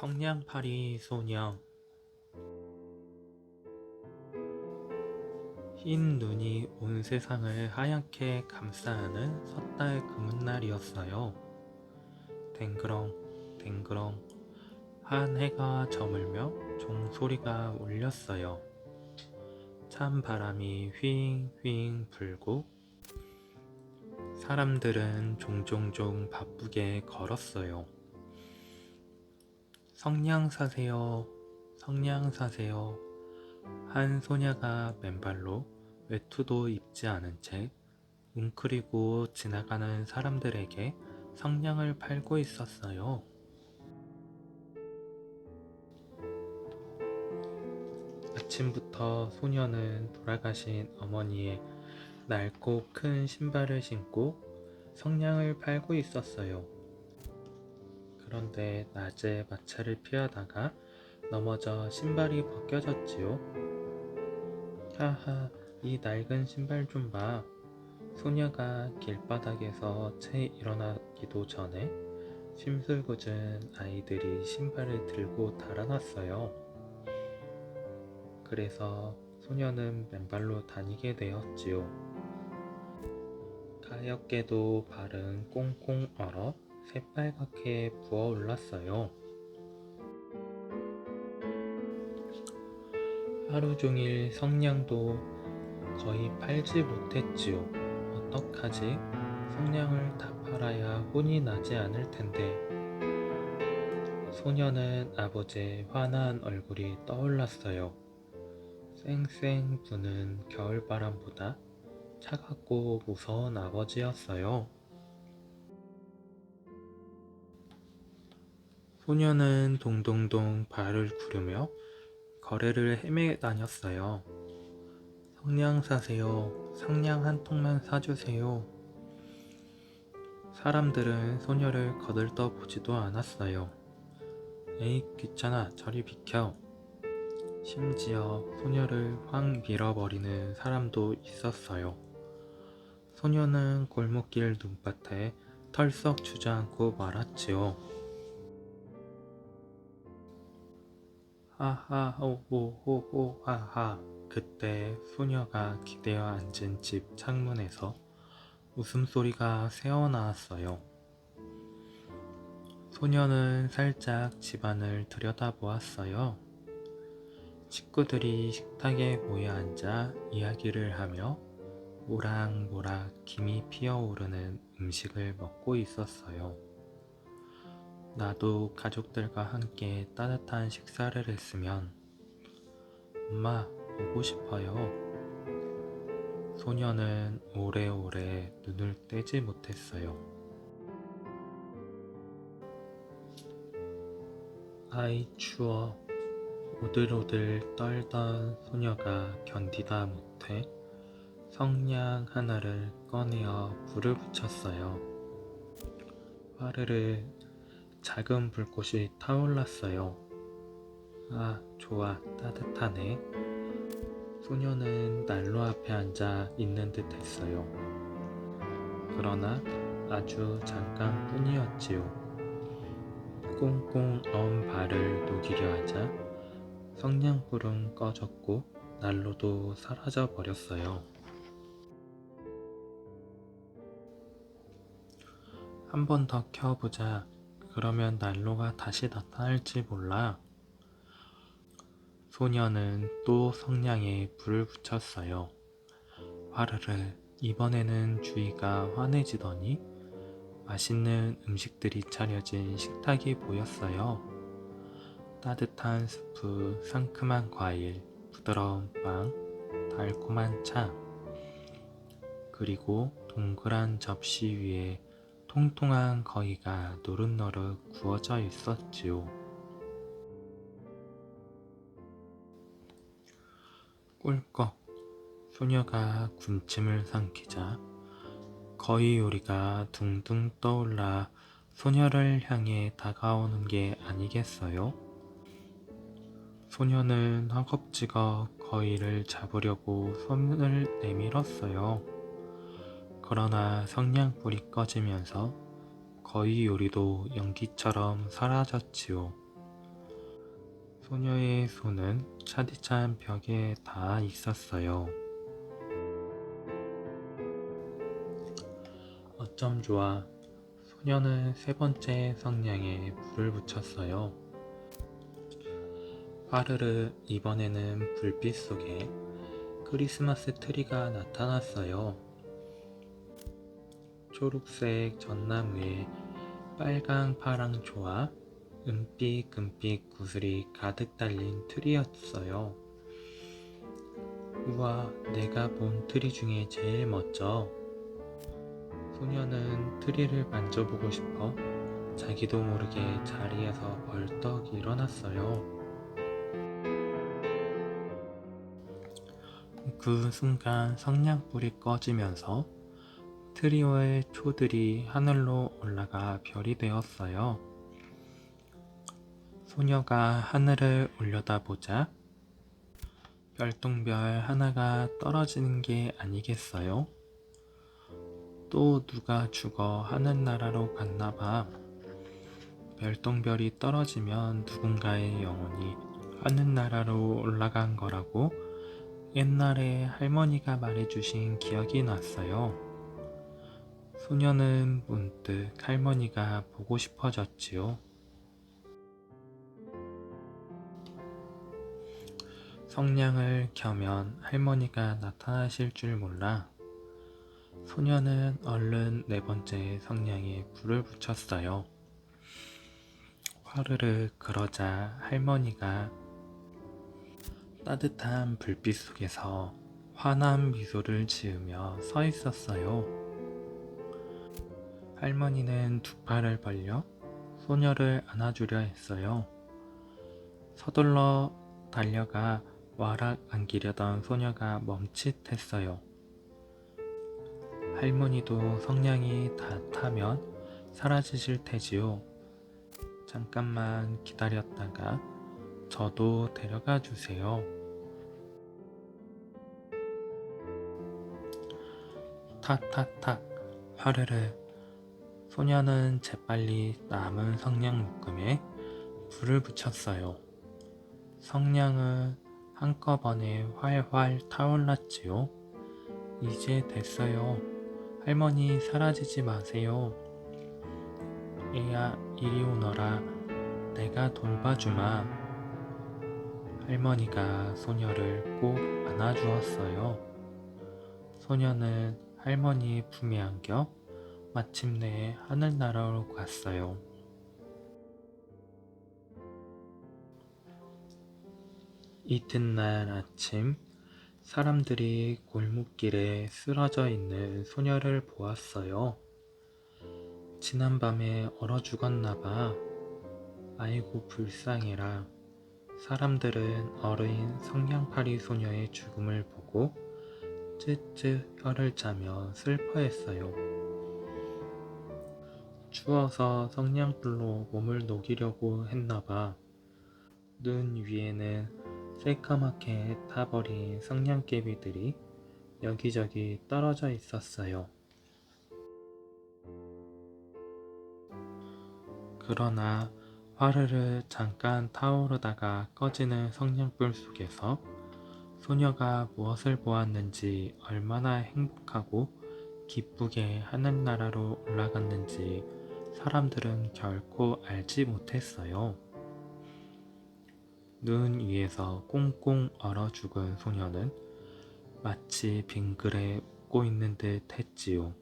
성냥팔이 소녀 흰 눈이 온 세상을 하얗게 감싸는 섣달 금은날이었어요. 댕그렁 댕그렁 한 해가 저물며 종소리가 울렸어요. 찬 바람이 휘잉휘잉 불고 사람들은 종종종 바쁘게 걸었어요. 성냥 사세요. 성냥 사세요. 한 소녀가 맨발로 외투도 입지 않은 채 웅크리고 지나가는 사람들에게 성냥을 팔고 있었어요. 아침부터 소녀는 돌아가신 어머니의 낡고 큰 신발을 신고 성냥을 팔고 있었어요. 그런데 낮에 마차를 피하다가 넘어져 신발이 벗겨졌지요. 하하, 이 낡은 신발 좀 봐. 소녀가 길바닥에서 채 일어나기도 전에 심술궂은 아이들이 신발을 들고 달아났어요. 그래서 소녀는 맨발로 다니게 되었지요. 가엾게도 발은 꽁꽁 얼어 새빨갛게 부어올랐어요. 하루 종일 성냥도 거의 팔지 못했지요. 어떡하지? 성냥을 다 팔아야 혼이 나지 않을 텐데. 소녀는 아버지의 환한 얼굴이 떠올랐어요. 쌩쌩 부는 겨울바람보다 차갑고 무서운 아버지였어요. 소녀는 동동동 발을 구르며 거래를 헤매 다녔어요. 성냥 사세요. 성냥 한 통만 사주세요. 사람들은 소녀를 거들떠 보지도 않았어요. 에이, 귀찮아. 저리 비켜. 심지어 소녀를 확 밀어버리는 사람도 있었어요. 소녀는 골목길 눈밭에 털썩 주저앉고 말았지요. 하하 호호호호 하하 그때 소녀가 기대어 앉은 집 창문에서 웃음소리가 새어나왔어요. 소녀는 살짝 집안을 들여다보았어요. 식구들이 식탁에 모여 앉아 이야기를 하며 모락모락 김이 피어오르는 음식을 먹고 있었어요. 나도 가족들과 함께 따뜻한 식사를 했으면 엄마 보고 싶어요. 소녀는 오래오래 눈을 떼지 못했어요. 아이 추워. 오들오들 떨던 소녀가 견디다 못해 성냥 하나를 꺼내어 불을 붙였어요. 화르르 작은 불꽃이 타올랐어요. 아, 좋아, 따뜻하네. 소녀는 난로 앞에 앉아 있는 듯 했어요. 그러나 아주 잠깐 뿐이었지요. 꽁꽁 언 발을 녹이려 하자 성냥불은 꺼졌고 난로도 사라져 버렸어요. 한 번 더 켜보자. 그러면 난로가 다시 나타날지 몰라. 소녀는 또 성냥에 불을 붙였어요. 화르르 이번에는 주위가 환해지더니 맛있는 음식들이 차려진 식탁이 보였어요. 따뜻한 스프, 상큼한 과일, 부드러운 빵, 달콤한 차, 그리고 동그란 접시 위에 통통한 거위가 노릇노릇 구워져 있었지요. 꿀꺽 소녀가 군침을 삼키자 거위 요리가 둥둥 떠올라 소녀를 향해 다가오는 게 아니겠어요? 소녀는 허겁지겁 거위를 잡으려고 손을 내밀었어요. 그러나 성냥불이 꺼지면서 거위 요리도 연기처럼 사라졌지요. 소녀의 손은 차디찬 벽에 닿아 있었어요. 어쩜 좋아. 소녀는 세 번째 성냥에 불을 붙였어요. 화르르 이번에는 불빛 속에 크리스마스 트리가 나타났어요. 초록색 전나무에 빨강 파랑 조와 은빛 금빛 구슬이 가득 달린 트리였어요. 우와, 내가 본 트리 중에 제일 멋져. 소녀는 트리를 만져보고 싶어 자기도 모르게 자리에서 벌떡 일어났어요. 그 순간 성냥불이 꺼지면서 트리오의 초들이 하늘로 올라가 별이 되었어요. 소녀가 하늘을 올려다보자 별똥별 하나가 떨어지는 게 아니겠어요? 또 누가 죽어 하늘나라로 갔나 봐. 별똥별이 떨어지면 누군가의 영혼이 하늘나라로 올라간 거라고 옛날에 할머니가 말해주신 기억이 났어요. 소녀는 문득 할머니가 보고 싶어졌지요. 성냥을 켜면 할머니가 나타나실 줄 몰라 소녀는 얼른 네 번째 성냥에 불을 붙였어요. 화르르 그러자 할머니가 따뜻한 불빛 속에서 환한 미소를 지으며 서 있었어요. 할머니는 두 팔을 벌려 소녀를 안아주려 했어요. 서둘러 달려가 와락 안기려던 소녀가 멈칫했어요. 할머니도 성냥이 다 타면 사라지실 테지요. 잠깐만 기다렸다가 저도 데려가 주세요. 탁탁탁 화르르 소녀는 재빨리 남은 성냥 묶음에 불을 붙였어요. 성냥은 한꺼번에 활활 타올랐지요. 이제 됐어요. 할머니 사라지지 마세요. 애야 이리 오너라. 내가 돌봐주마. 할머니가 소녀를 꼭 안아주었어요. 소녀는 할머니의 품에 안겨 마침내 하늘나라로 갔어요. 이튿날 아침 사람들이 골목길에 쓰러져 있는 소녀를 보았어요. 지난밤에 얼어 죽었나봐. 아이고 불쌍해라. 사람들은 어린 성냥팔이 소녀의 죽음을 보고 쯔쯔 혀를 짜며 슬퍼했어요. 추워서 성냥불로 몸을 녹이려고 했나봐. 눈 위에는 새까맣게 타버린 성냥개비들이 여기저기 떨어져 있었어요. 그러나 화르르 잠깐 타오르다가 꺼지는 성냥불 속에서 소녀가 무엇을 보았는지 얼마나 행복하고 기쁘게 하늘나라로 올라갔는지 사람들은 결코 알지 못했어요. 눈 위에서 꽁꽁 얼어 죽은 소녀는 마치 빙글에 웃고 있는 듯 했지요.